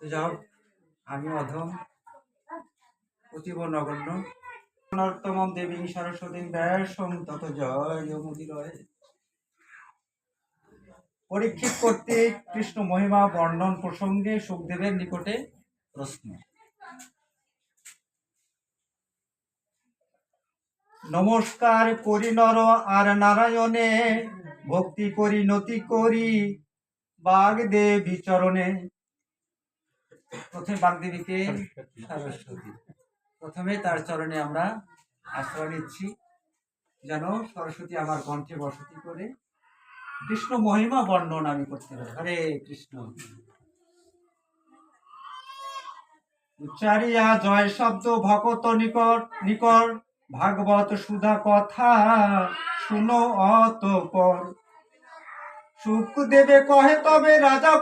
তো যাও আমি অধম অতীব নগণ্য নর্তম দেবী সরস্বতী ব্যাসম তত জয় পরীক্ষিত কর্তৃক কৃষ্ণ মহিমা বর্ণন প্রসঙ্গে সুখদেবের নিকটে প্রশ্ন। নমস্কার করি নর আর নারায়ণে, ভক্তি করি নতি করি, বাগদেবী চরণে। প্রথমে বাগদেবীকে সরস্বতী। প্রথমে তার চরণে আমরা আশ্রয় নিচ্ছি যেন সরস্বতী আমার কণ্ঠে বসতি করে কৃষ্ণ মহিমা বর্ণন আমি করতে পারি। হরে কৃষ্ণ। উচ্চারিয়া জয় শব্দ ভকত নিকট নিকট ভাগবত সুধা কথা শুনো অতপর। সুখ দেবে কহে তবে রাজা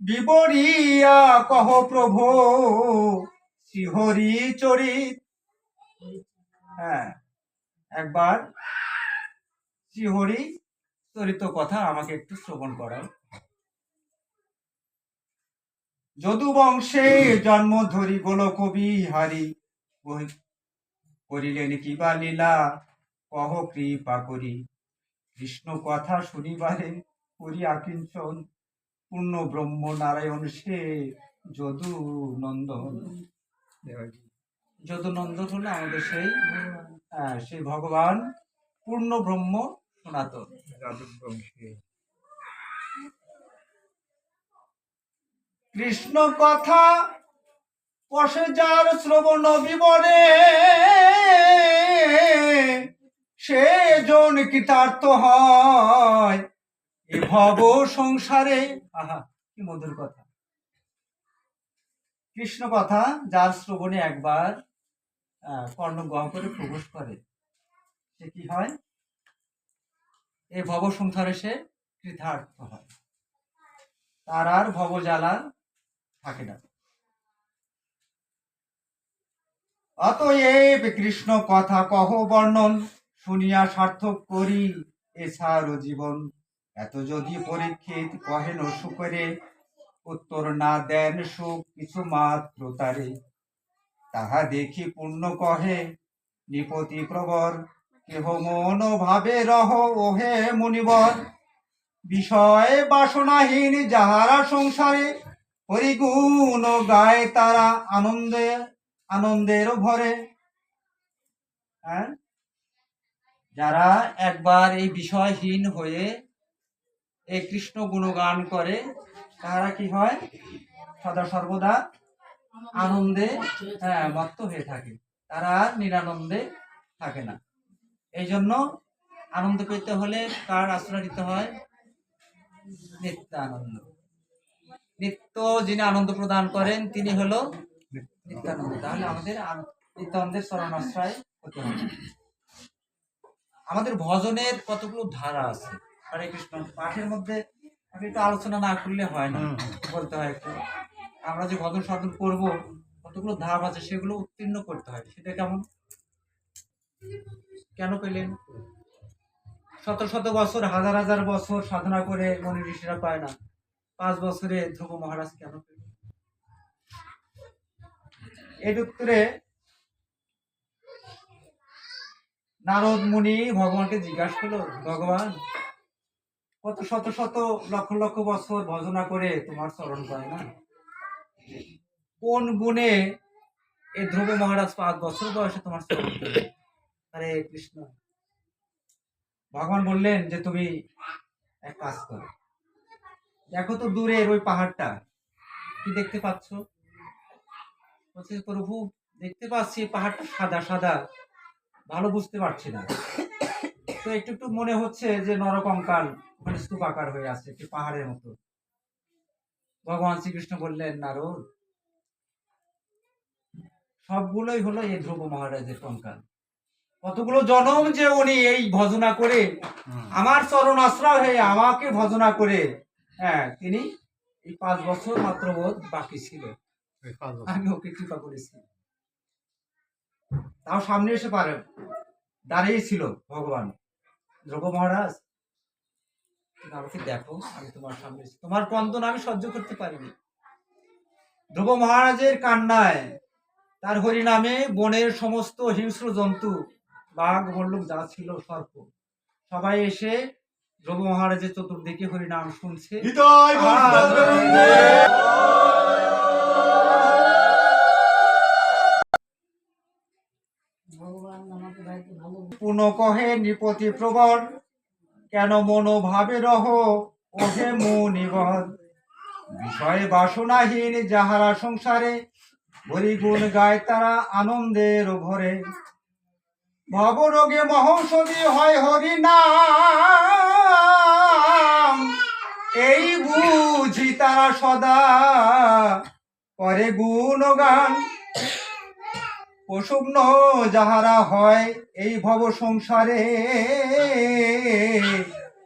বিবরিয়া কহ প্রভু, শ্রীহরি চরিত। হ্যাঁ একবার শ্রীহরি চরিত কথা আমাকে একটু শ্রবণ করাও। যদু বংশে জন্ম ধরি গোল কবি হারি করিলেন কিবা লীলা, কহ কৃপা করি। কৃষ্ণ কথা শুনিবারে করি আকিঞ্চন পূর্ণ ব্রহ্ম নারায়ণ সে যদু নন্দন যদু নন্দন হলো আমাদের সেই সেই ভগবান পূর্ণ ব্রহ্ম সনাতন। কৃষ্ণ কথা কষে যার শ্রবণ বিবরে সে জন কৃতার্থ হয়। এ ভব সংসারে। আহা, কি মধুর কথা। কৃষ্ণ কথা যার শ্রবণে একবার কর্ণ গহ করে প্রবেশ করে, সে কি হয়? এই ভব সংসারে সে কৃতার্থ হয়। তার আর ভব জ্বালা থাকে না। অতএব কৃষ্ণ কথা কহ বর্ণন, শুনিয়া সার্থক করি এছাড়ও জীবন। এত যদি পরীক্ষিত কহেন সুকরে উত্তর না দেন সুখ কিছু মাত্র তারে। তাহা দেখি পূর্ণ কহে, নিপতি প্রবর, কেহ মন ভাবে রহ, ওহে মুনিবর। বিষয় বাসনাহীন যাহারা সংসারে হরিগুণ গায় তারা আনন্দে, আনন্দের ভরে। হ্যাঁ? যারা একবার এই বিষয়হীন হয়ে এই কৃষ্ণ গুণগান করে তারা কি হয়? সদা সর্বদা আনন্দে হ্যাঁ মত্ত হয়ে থাকে। তারা আর নিরানন্দে থাকে না। এই জন্য আনন্দ পেতে হলে কার আশ্রয় নিতে হয়? নিত্যানন্দ। নিত্য যিনি আনন্দ প্রদান করেন, তিনি হলো নিত্যানন্দ। তাহলে আমাদের নিত্যানন্দের আশ্রয় হতে হবে। আমাদের ভজনের কতগুলো ধারা আছে? হরে কৃষ্ণ পাঠের মধ্যে আমি একটু আলোচনা না করলে হয় না বলতে হয় একটু। আমরা যে ভজন সাধন করব কতগুলো ধাপ আছে সেগুলো উত্তীর্ণ করতে হয় সেটা কেমন? কেন পেলেন? শত শত বছর হাজার হাজার বছর সাধনা করে মনি ঋষিরা পায় না। পাঁচ বছরে ধ্রুব মহারাজ কেন পেলেন? এর উত্তরে নারদ মুনি ভগবানকে জিজ্ঞাসা করল ভগবান কত শত শত লক্ষ লক্ষ বছর ভজনা করে তোমার স্মরণ পায় না? কোন গুণে এই ধ্রুব মহারাজ পাঁচ বছর বয়সে তোমার পেল? হরে কৃষ্ণ। ভগবান বললেন যে তুমি এক কাজ করো। দেখো তো দূরের ওই পাহাড়টা। কি দেখতে পাচ্ছ? বলছে, প্রভু, দেখতে পাচ্ছি, পাহাড়টা সাদা সাদা। ভালো বুঝতে পারছি না। তো একটু একটু মনে হচ্ছে যে নরকঙ্কাল ওখানে স্তূপ আকার হয়ে আছে একটি পাহাড়ের মতো। ভগবান শ্রীকৃষ্ণ বললেন নারদ সবগুলোই হলো এই ধ্রুব মহারাজের কঙ্কাল কতগুলো জনম যে উনি এই ভজনা করে আমার চরণ আশ্রয় হয়ে আমাকে ভজনা করে হ্যাঁ তিনি এই পাঁচ বছর মাত্র বোধ বাকি ছিল। আমি ওকে কৃপা করেছি। তাও সামনে এসে পারে দাঁড়িয়ে ছিল ভগবান। ধ্রুব মহারাজ আমাকে দেখো, আমি তোমার সামনে তোমার ক্রন্দন আমি সহ্য করতে পারিনি। ধ্রুব মহারাজের কান্নায় তার হরিনামে বনের সমস্ত হিংস্র জন্তু, বাঘ ভল্লুক যা ছিল সর্প। সবাই এসে ধ্রুব মহারাজের চতুর্দিকে হরিনাম শুনছে। বাড়িতে ভালো কহে নিপতি প্রবর কেন মনোভাবে রহ ওহে মুনিবর বিষয়ে বাসনাহীন যাহারা সংসারে, হরিগুণ গায় তারা আনন্দের ভরে। ভবরোগে মহৌষধি হয় হরি নাম এই বুঝি তারা সদা করে গুণগান। প্রসন্ন যাহারা হয় এই ভব সংসারে,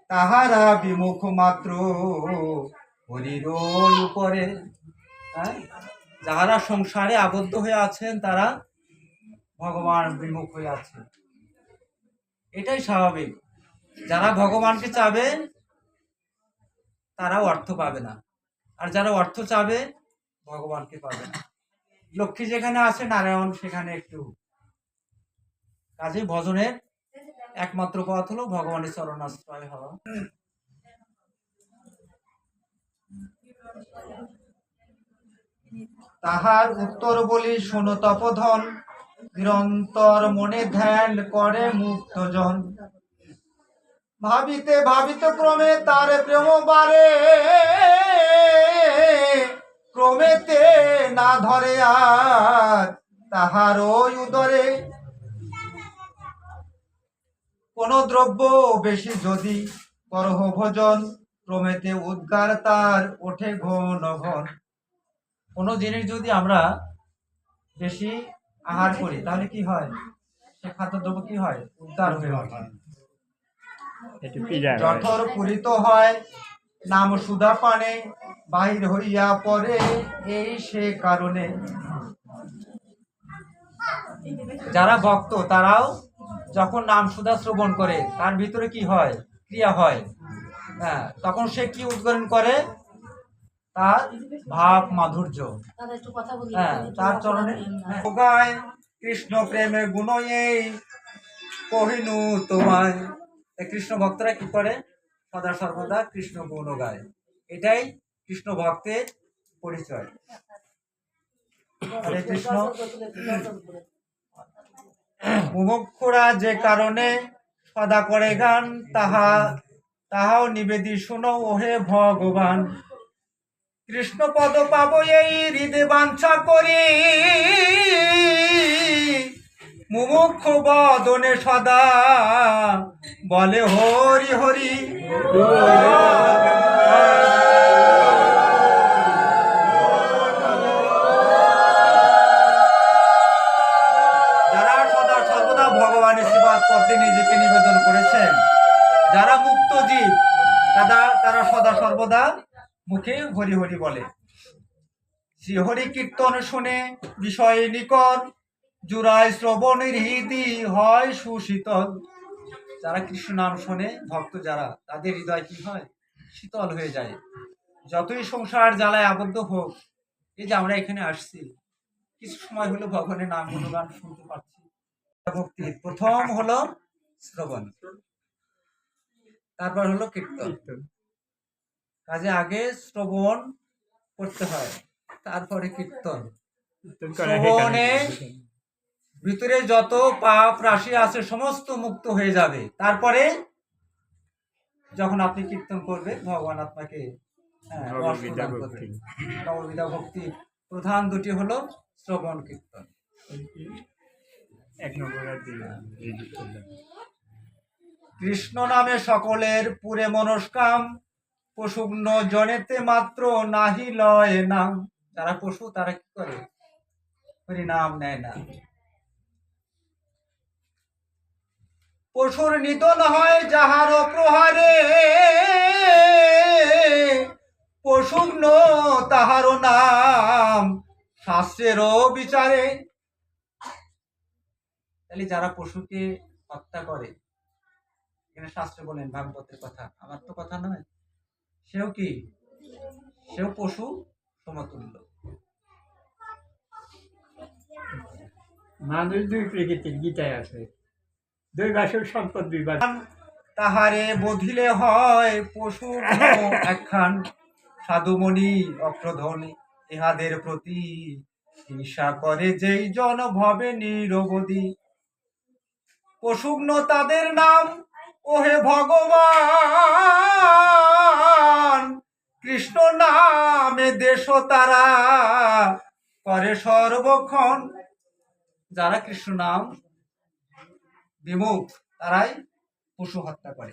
তাহারা বিমুখ মাত্র হরির উপরে। হ্যাঁ? যাহারা সংসারে আবদ্ধ হয়ে আছেন, তারা ভগবান বিমুখ হয়ে আছে এটাই স্বাভাবিক। যারা ভগবানকে চাবে, তারাও অর্থ পাবে না। আর যারা অর্থ চাবে, ভগবানকে পাবে না। লক্ষ্মী যেখানে আছে, নারায়ণ সেখানে একটু। কাজে ভজনের একমাত্র পথ হলো ভগবানের চরণাশ্রয় হওয়া। তাহার উত্তর বলি, শোনো তপধন। নিরন্তর মনে ধ্যান করে মুক্তজন ভাবিতে ভাবিতে ক্রমে তার প্রেম বারে ক্রমেতে না ধরে আর তাহার ওই উদরে। কোন দ্রব্য বেশি যদি করহ ভোজন ক্রমেতে উদ্গার তার ওঠে ঘন ঘন। কোন জিনিস যদি আমরা বেশি আহার করি তাহলে কি হয়? সে খাদ্যদ্রব্য কি হয়? উদ্গার হয়ে ওঠে। জঠর পূরিত হয় নাম সুধা পানে বাহির হইয়া পড়ে এই সে কারণে। যারা ভক্ত তারাও যখন নাম সুধা শ্রবণ করে তার ভিতরে কি হয়? ক্রিয়া হয়। হ্যাঁ তখন সে কি উদ্গরণ করে? তার ভাব মাধুর্য। হ্যাঁ তার চরণে বলি। হ্যাঁ, গায় কৃষ্ণ প্রেমে গুণ এই কহিনু তোমায়। এই কৃষ্ণ ভক্তরা কি করে? সদা সর্বদা কৃষ্ণ গুণ গায়। এটাই কৃষ্ণ ভক্তের পরিচয়। হরে কৃষ্ণ। যে কারণে সদা করে গান, তাহা, তাহাও নিবেদি শুনো ওহে ভগবান। কৃষ্ণ পদ পাব এই হৃদে বাঞ্ছা করি। মুমুক্ষ বদনে সদা বলে হরি হরি। যারা সদা সর্বদা ভগবানের সেবা করতে নিজেকে নিবেদন করেছেন, যারা মুক্ত জীব, তারা তারা সদা সর্বদা মুখে হরি হরি বলে। শ্রী হরি কীর্তন শুনে বিষয় নিকট, জুড়ায় শ্রবণের হৃদি হয় সুশীতল। যারা কৃষ্ণ নাম শোনে ভক্ত যারা তাদের হৃদয় কি হয়? শীতল হয়ে যায়। যতই সংসার জ্বালায় আবদ্ধ হোক এই যে আমরা এখানে আসছি কিছু সময় হলো ভগবানের নাম গুণগান শুনতে পাচ্ছি। ভক্তির প্রথম হলো শ্রবণ তারপর হলো কীর্তন। কাজে আগে শ্রবণ করতে হয় তারপরে কীর্তন। শ্রবণে ভিতরে যত পাপ রাশি আছে সমস্ত মুক্ত হয়ে যাবে। তারপরে যখন আপনি কীর্তন করবে ভগবান আপনাকে হ্যাঁ। নববিধা ভক্তি। প্রধান দুটি হলো শ্রবণ কীর্তন। এক নম্বর। কৃষ্ণ নামে সকলের পুরে মনস্কাম পশুগ্ন জনেতে মাত্র নাহি লয় নাম। যারা পশু তারা কি করে? হরি নাম নেয় না। পশুর নিধন হয় যাহার প্রহারে। পশুগ্ন তাহারও নাম শাস্ত্রেরও বিচারে। তাহলে যারা পশুকে হত্যা করে, এখানে শাস্ত্রে বলেন ভাগবতের কথা, আমার তো কথা নয়। সেও কি? সেও পশু সমতুল্য। মানুষ দুই প্রকৃতির গীতায় আছে। দুই বাসুর সম্পদ বিবাদ। তাহারে বধিলে হয় পশু একখান। সাধুমণি অপ্রধনী ইহাদের প্রতি হিংসা করে যেই জন ভবে নিরবধি। পশুগ্ন তাদের নাম, ওহে ভগবান! কৃষ্ণ নামে দেশ তারা করে সর্বক্ষণ। যারা কৃষ্ণ নাম বিমুখ, তারাই পশু হত্যা করে।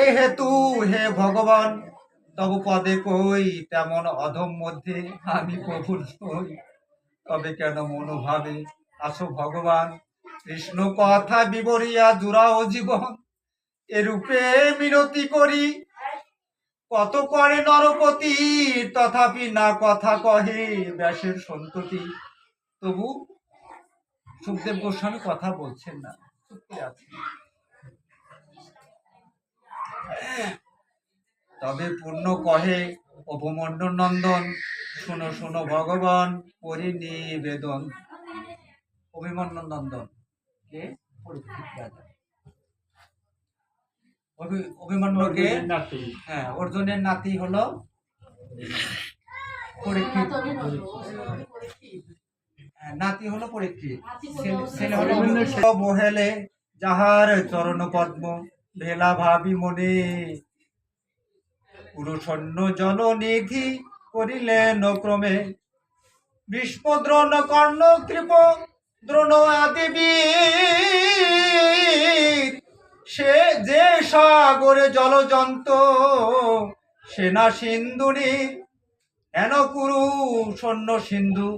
এই হেতু, হে ভগবান তব পদে কই তেমন অধম মধ্যে আমি প্রভুর হই। তবে কেন মনোভাবে আসো ভগবান? কৃষ্ণ কথা বিবরিয়া জুড়াও জীবন, এরূপে মিনতি করি। কত করে নরপতি, তথাপি না কথা কহে ব্যাসের সন্ততি। তবু সুখদেব গোস্বামী কথা বলছেন না। চুপ করে আছেন। তবে পূর্ণ কহে অপমন্ডন নন্দন শোনো শোনো ভগবান পরিনিবেদন। অভিমন্ডন নন্দন। কে? পরীক্ষিত রাজা অভি- নাতি। হ্যাঁ অর্জুনের নাতি হলো পরীক্ষিত নাতি হলো পরীক্ষিত ছেলে- হলো অভিমন্যু। যাহার চরণ পদ্ম ভেলা ভাবি মনে। পুরুষন্য জলনিধি করিলেন ক্রমে। ভীষ্ম দ্রোণ কর্ণ কৃপ দ্রোণ আদি সে যে সাগরে জলজন্ত সেনা সিন্ধুনি হেন কুরু সৈন্য সিন্ধু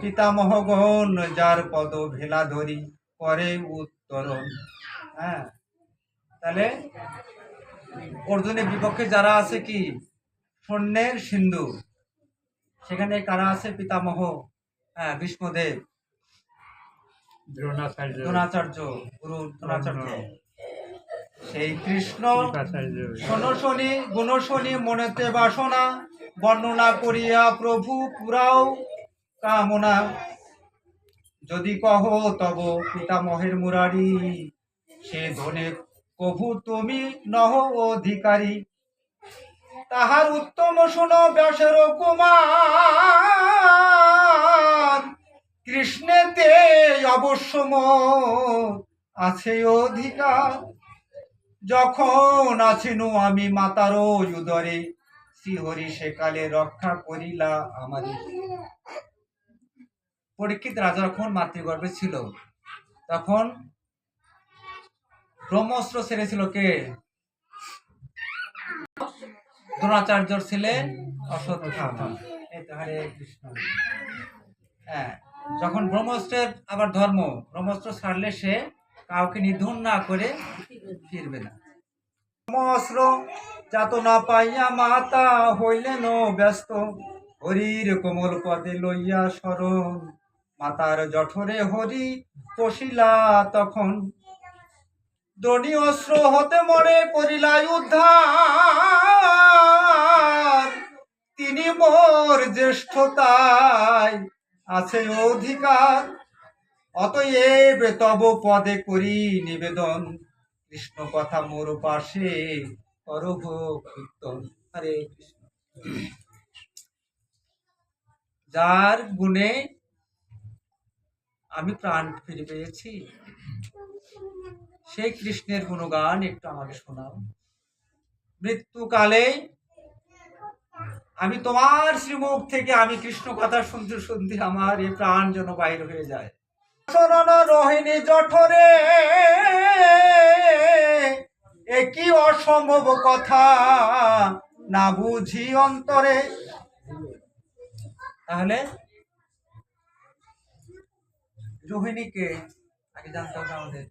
পিতামহগণ যার পদ ভেলা ধরি করে উত্তরণ। হ্যাঁ। তাহলে অর্জুনের বিপক্ষে যারা আছে কি? সৈন্যের সিন্ধু। সেখানে কারা আছে? পিতামহ হ্যাঁ ভীষ্মদেব। দ্রোণাচার্য। দ্রোণাচার্য গুরু দ্রোণাচার্য। সেই কৃষ্ণ শনি গুণশনি মনেতে বাসনা বর্ণনা করিয়া প্রভু পুরাও কামনা। যদি কহ তব পিতামহের মুরারি, সে ধনে প্রভু তুমি নহ অধিকারী। তাহার উত্তম শুন ব্যাসের কুমার। কৃষ্ণেতে অবশ্য আছে অধিকার। যখন আছিনু আমি মাতার উদরে, শ্রীহরি সেকালে রক্ষা করিলা আমারে পরীক্ষিত রাজা যখন মাতৃগর্ভে ছিল, তখন ব্রহ্মস্ত্র ছেড়েছিল কে? দ্রোণাচার্যর ছেলে হ্যাঁ যখন ব্রহ্মস্ত্রের আবার ধর্ম, ব্রহ্মস্ত্র ছাড়লে সে কাউকে নিধন না করে ফিরবে না। ব্রহ্মস্ত্র যাতনা পাইয়া মাতা হইলেন ব্যস্ত, হরির কোমল পদে লইয়া শরণ। মাতার জঠরে হরি পশিলা তখন। দ্রোণী অস্ত্র হতে মরে করিলা উদ্ধার। তিনি মোর জ্যেষ্ঠতায় আছে অধিকার। অতএব তব পদে করি নিবেদন। কৃষ্ণ কথা মোর পাশে করভ কীর্তন। হরে কৃষ্ণ। যার গুণে আমি প্রাণ ফিরে পেয়েছি। সেই কৃষ্ণের গুণগান একটু আমাকে শোনাও। মৃত্যুকালে আমি তোমার শ্রীমুখ থেকে আমি কৃষ্ণ কথা শুনতে শুনতে আমার এই প্রাণ যেন বাইর হয়ে যায়। শরণ রোহিণী জঠরে একই অসম্ভব কথা না বুঝি অন্তরে। তাহলে রোহিণীকে আগে জানতে হবে আমাদের।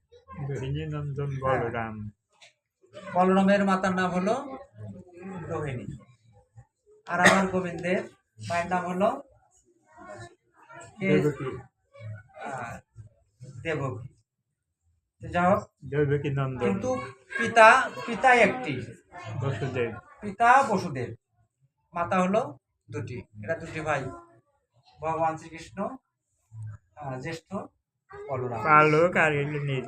রোহিণী নন্দন বলরাম। বলরামের মাতার নাম হলো রোহিণী আর আমার গোবিন্দের মায়ের নাম হলো কে? দেবকী। যাই হোক দৈবকী নন্দন। কিন্তু পিতা পিতা একটি। বসুদেব। পিতা বসুদেব। মাতা হলো দুটি। এরা দুটি ভাই। ভগবান শ্রীকৃষ্ণ জ্যেষ্ঠ বলরাম পালক আর নীল